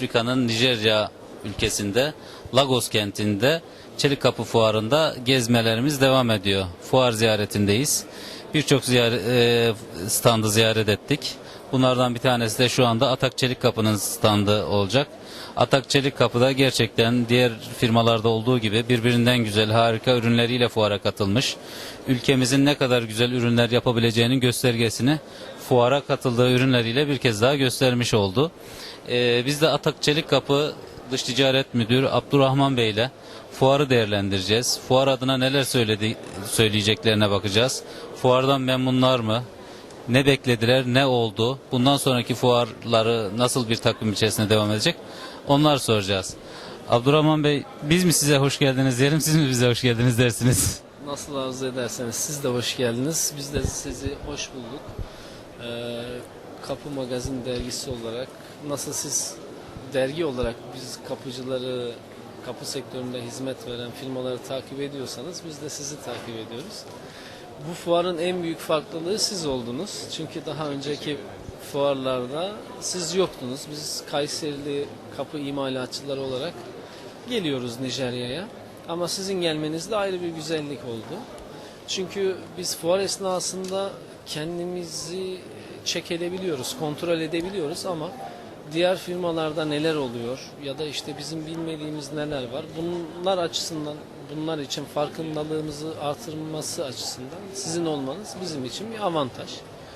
Afrika'nın Nijerya ülkesinde Lagos kentinde Çelik Kapı Fuarı'nda gezmelerimiz devam ediyor. Fuar ziyaretindeyiz. Birçok ziyare- e, standı ziyaret ettik. Bunlardan bir tanesi de şu anda Atak Çelik Kapı'nın standı olacak. Atak Çelik Kapı'da gerçekten diğer firmalarda olduğu gibi birbirinden güzel harika ürünleriyle fuara katılmış. Ülkemizin ne kadar güzel ürünler yapabileceğinin göstergesini fuara katıldığı ürünleriyle bir kez daha göstermiş oldu. Ee, biz de Atak Çelik Kapı Dış Ticaret Müdürü Abdurrahman Bey ile fuarı değerlendireceğiz. Fuar adına neler söyledi, söyleyeceklerine bakacağız. Fuardan memnunlar mı? Ne beklediler, ne oldu? Bundan sonraki fuarları nasıl bir takvim içerisinde devam edecek? Onlar soracağız. Abdurrahman Bey, biz mi size hoş geldiniz diyelim, siz mi bize hoş geldiniz dersiniz? Nasıl arzu ederseniz siz de hoş geldiniz. Biz de sizi hoş bulduk. Ee, Kapı Magazin dergisi olarak nasıl siz dergi olarak biz kapıcıları kapı sektöründe hizmet veren firmaları takip ediyorsanız biz de sizi takip ediyoruz. Bu fuarın en büyük farklılığı siz oldunuz. Çünkü daha önceki fuarlarda siz yoktunuz. Biz Kayserili kapı imalatçıları olarak geliyoruz Nijerya'ya. Ama sizin gelmeniz de ayrı bir güzellik oldu. Çünkü biz fuar esnasında kendimizi edebiliyoruz, kontrol edebiliyoruz ama diğer firmalarda neler oluyor ya da işte bizim bilmediğimiz neler var bunlar açısından bunlar için farkındalığımızı artırması açısından sizin olmanız bizim için bir avantaj.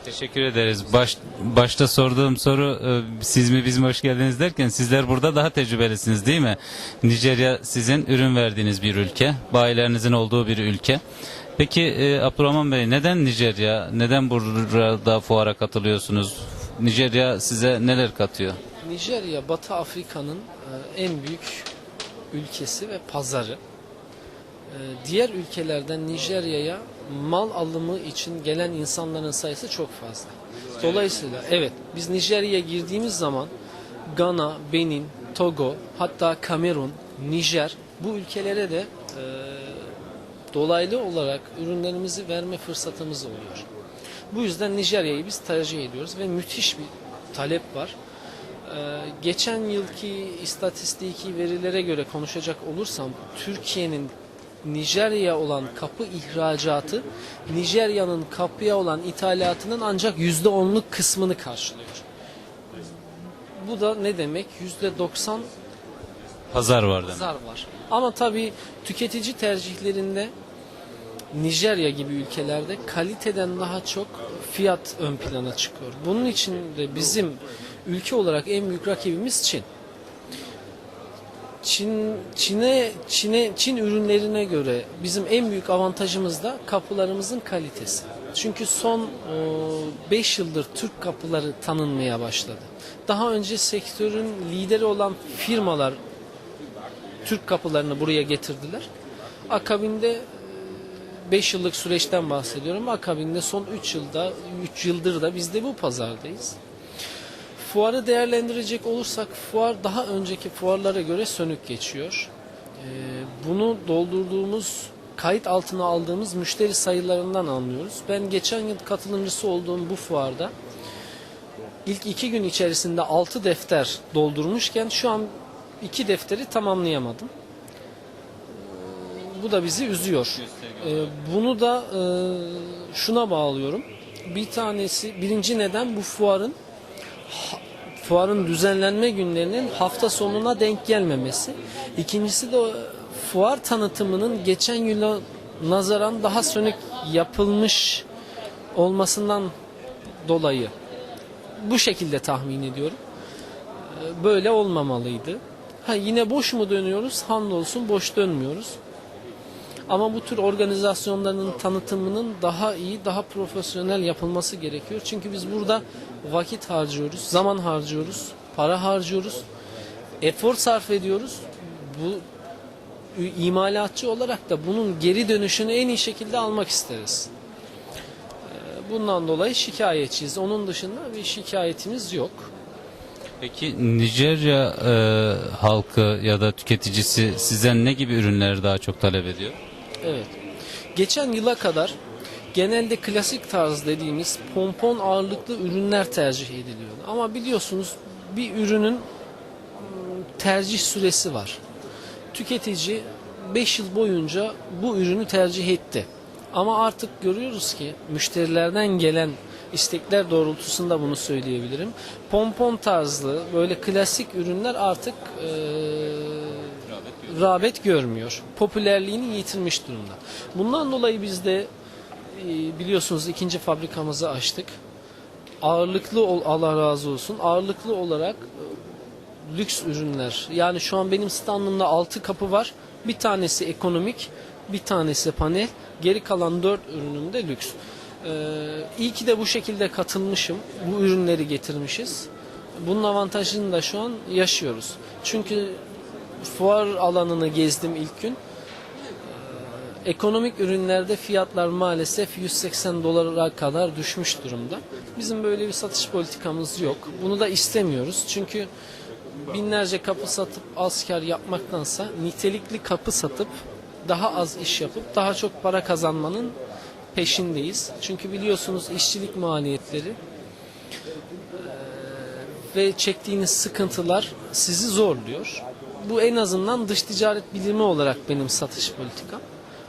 Teşekkür ederiz. Baş, başta sorduğum soru e, siz mi biz mi hoş geldiniz derken sizler burada daha tecrübelisiniz değil mi? Nijerya sizin ürün verdiğiniz bir ülke, bayilerinizin olduğu bir ülke. Peki e, Abdurrahman Bey neden Nijerya, neden burada fuara katılıyorsunuz? Nijerya size neler katıyor? Nijerya Batı Afrika'nın e, en büyük ülkesi ve pazarı. E, Diğer ülkelerden Nijerya'ya mal alımı için gelen insanların sayısı çok fazla. Dolayısıyla evet biz Nijerya'ya girdiğimiz zaman Gana, Benin, Togo hatta Kamerun, Nijer bu ülkelere de e, dolaylı olarak ürünlerimizi verme fırsatımız oluyor. Bu yüzden Nijerya'yı biz tercih ediyoruz ve müthiş bir talep var. Ee, geçen yılki istatistiki verilere göre konuşacak olursam Türkiye'nin Nijerya'ya olan kapı ihracatı Nijerya'nın kapıya olan ithalatının ancak %10'luk kısmını karşılıyor. Bu da ne demek? %90 Pazar var demek. pazar var. Ama tabii tüketici tercihlerinde Nijerya gibi ülkelerde kaliteden daha çok fiyat ön plana çıkıyor. Bunun için de bizim ülke olarak en büyük rakibimiz Çin. Çin Çin'e Çin'e Çin ürünlerine göre bizim en büyük avantajımız da kapılarımızın kalitesi. Çünkü son 5 yıldır Türk kapıları tanınmaya başladı. Daha önce sektörün lideri olan firmalar Türk kapılarını buraya getirdiler. Akabinde 5 yıllık süreçten bahsediyorum. Akabinde son 3 yılda 3 yıldır da biz de bu pazardayız. Fuarı değerlendirecek olursak fuar daha önceki fuarlara göre sönük geçiyor. Ee, Bunu doldurduğumuz kayıt altına aldığımız müşteri sayılarından anlıyoruz. Ben geçen yıl katılımcısı olduğum bu fuarda ilk iki gün içerisinde 6 defter doldurmuşken şu an iki defteri tamamlayamadım. Bu da bizi üzüyor. Ee, Bunu da e, şuna bağlıyorum. Bir tanesi, birinci neden bu fuarın fuarın düzenlenme günlerinin hafta sonuna denk gelmemesi. İkincisi de fuar tanıtımının geçen yıla nazaran daha sönük yapılmış olmasından dolayı bu şekilde tahmin ediyorum. Ee, Böyle olmamalıydı. Ha yine boş mu dönüyoruz? Hamdolsun boş dönmüyoruz. Ama bu tür organizasyonların tanıtımının daha iyi, daha profesyonel yapılması gerekiyor. Çünkü biz burada vakit harcıyoruz, zaman harcıyoruz, para harcıyoruz, efor sarf ediyoruz. Bu imalatçı olarak da bunun geri dönüşünü en iyi şekilde almak isteriz. Ee, Bundan dolayı şikayetçiyiz. Onun dışında bir şikayetimiz yok. Peki Nijerya e, halkı ya da tüketicisi sizden ne gibi ürünleri daha çok talep ediyor? Evet. Geçen yıla kadar genelde klasik tarz dediğimiz pompon ağırlıklı ürünler tercih ediliyordu. Ama biliyorsunuz bir ürünün tercih süresi var. Tüketici 5 yıl boyunca bu ürünü tercih etti. Ama artık görüyoruz ki müşterilerden gelen istekler doğrultusunda bunu söyleyebilirim. Pompon tarzlı böyle klasik ürünler artık eee rağbet görmüyor. Popülerliğini yitirmiş durumda. Bundan dolayı biz de e, biliyorsunuz ikinci fabrikamızı açtık. Ağırlıklı Allah razı olsun. Ağırlıklı olarak e, lüks ürünler. Yani şu an benim standımda 6 kapı var. Bir tanesi ekonomik, bir tanesi panel. Geri kalan 4 ürünüm de lüks. Ee, iyi ki de bu şekilde katılmışım. Bu ürünleri getirmişiz. Bunun avantajını da şu an yaşıyoruz. Çünkü fuar alanını gezdim ilk gün. Ee, Ekonomik ürünlerde fiyatlar maalesef 180 dolara kadar düşmüş durumda. Bizim böyle bir satış politikamız yok. Bunu da istemiyoruz. Çünkü binlerce kapı satıp az kar yapmaktansa nitelikli kapı satıp daha az iş yapıp daha çok para kazanmanın peşindeyiz. Çünkü biliyorsunuz işçilik maliyetleri ve çektiğiniz sıkıntılar sizi zorluyor. Bu en azından dış ticaret bilimi olarak benim satış politikam.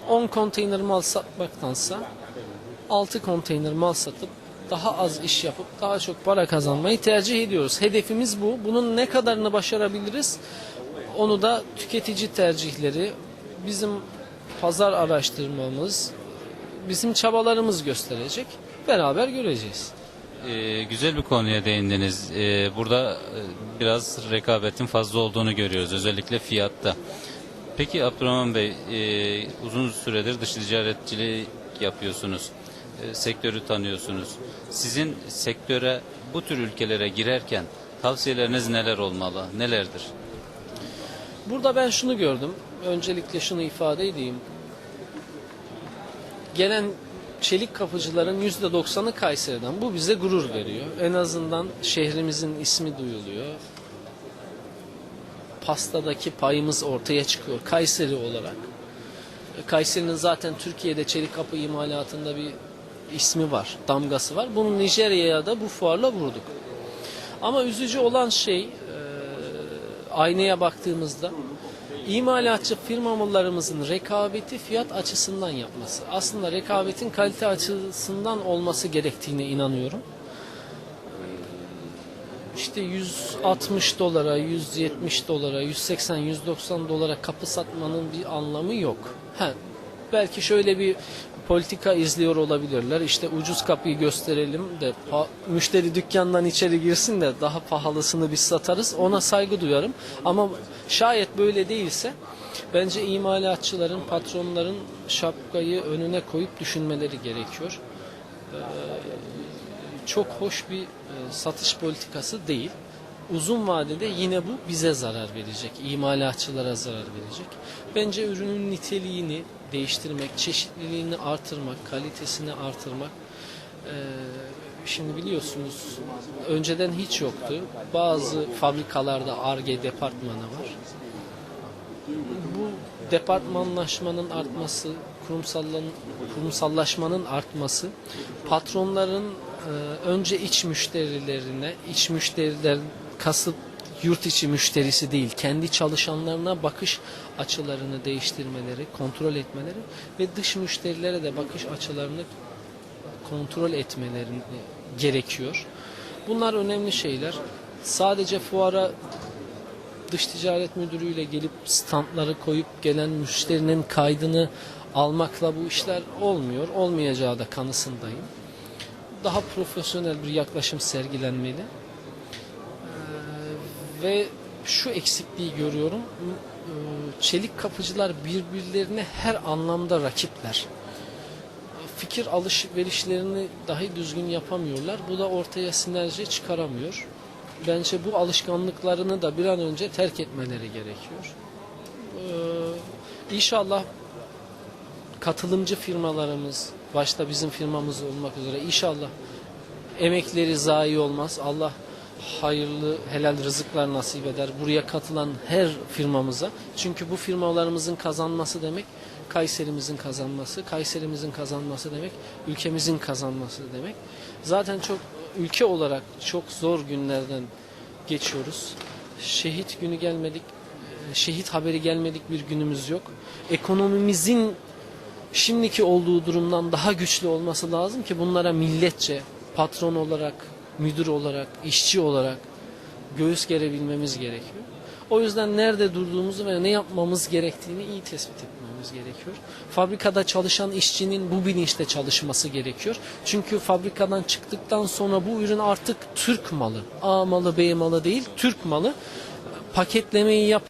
10 konteyner mal satmaktansa 6 konteyner mal satıp daha az iş yapıp daha çok para kazanmayı tercih ediyoruz. Hedefimiz bu. Bunun ne kadarını başarabiliriz? Onu da tüketici tercihleri, bizim pazar araştırmamız, bizim çabalarımız gösterecek. Beraber göreceğiz. Ee, güzel bir konuya değindiniz. Ee, burada e, biraz rekabetin fazla olduğunu görüyoruz. Özellikle fiyatta. Peki Abdurrahman Bey, e, uzun süredir dış ticaretçiliği yapıyorsunuz. E, sektörü tanıyorsunuz. Sizin sektöre bu tür ülkelere girerken tavsiyeleriniz neler olmalı? Nelerdir? Burada ben şunu gördüm. Öncelikle şunu ifade edeyim. Gelen çelik kapıcıların %90'ı Kayseri'den. Bu bize gurur veriyor. En azından şehrimizin ismi duyuluyor. Pastadaki payımız ortaya çıkıyor Kayseri olarak. E, Kayseri'nin zaten Türkiye'de çelik kapı imalatında bir ismi var, damgası var. Bunu Nijerya'ya da bu fuarla vurduk. Ama üzücü olan şey e, aynaya baktığımızda imalatçı firmalarımızın rekabeti fiyat açısından yapması. Aslında rekabetin kalite açısından olması gerektiğine inanıyorum. İşte 160 dolara, 170 dolara, 180, 190 dolara kapı satmanın bir anlamı yok. Ha, belki şöyle bir politika izliyor olabilirler. İşte ucuz kapıyı gösterelim de müşteri dükkandan içeri girsin de daha pahalısını biz satarız. Ona saygı duyarım. Ama şayet böyle değilse bence imalatçıların, patronların şapkayı önüne koyup düşünmeleri gerekiyor. Çok hoş bir e, satış politikası değil. Uzun vadede yine bu bize zarar verecek, imalatçılara zarar verecek. Bence ürünün niteliğini değiştirmek, çeşitliliğini artırmak, kalitesini artırmak. Ee, şimdi biliyorsunuz önceden hiç yoktu. Bazı fabrikalarda ARGE departmanı var. Bu departmanlaşmanın artması, kurumsallaşmanın artması, patronların e, önce iç müşterilerine, iç müşteriler kasıp yurt içi müşterisi değil, kendi çalışanlarına bakış açılarını değiştirmeleri, kontrol etmeleri ve dış müşterilere de bakış açılarını kontrol etmeleri gerekiyor. Bunlar önemli şeyler. Sadece fuara dış ticaret müdürüyle gelip standları koyup gelen müşterinin kaydını almakla bu işler olmuyor. Olmayacağı da kanısındayım. Daha profesyonel bir yaklaşım sergilenmeli. Ve şu eksikliği görüyorum. Ee, Çelik kapıcılar birbirlerine her anlamda rakipler. Fikir alışverişlerini dahi düzgün yapamıyorlar. Bu da ortaya sinerji çıkaramıyor. Bence bu alışkanlıklarını da bir an önce terk etmeleri gerekiyor. Ee, İnşallah katılımcı firmalarımız, başta bizim firmamız olmak üzere inşallah emekleri zayi olmaz. Allah hayırlı helal rızıklar nasip eder buraya katılan her firmamıza. Çünkü bu firmalarımızın kazanması demek Kayserimizin kazanması, Kayserimizin kazanması demek ülkemizin kazanması demek. Zaten çok ülke olarak çok zor günlerden geçiyoruz. şehit günü gelmedik, şehit haberi gelmedik bir günümüz yok. Ekonomimizin şimdiki olduğu durumdan daha güçlü olması lazım ki bunlara milletçe, patron olarak, müdür olarak, işçi olarak göğüs gerebilmemiz gerekiyor. O yüzden nerede durduğumuzu ve ne yapmamız gerektiğini iyi tespit etmemiz gerekiyor. Fabrikada çalışan işçinin bu bilinçte çalışması gerekiyor. Çünkü fabrikadan çıktıktan sonra bu ürün artık Türk malı. A malı, B malı değil, Türk malı. Paketlemeyi yap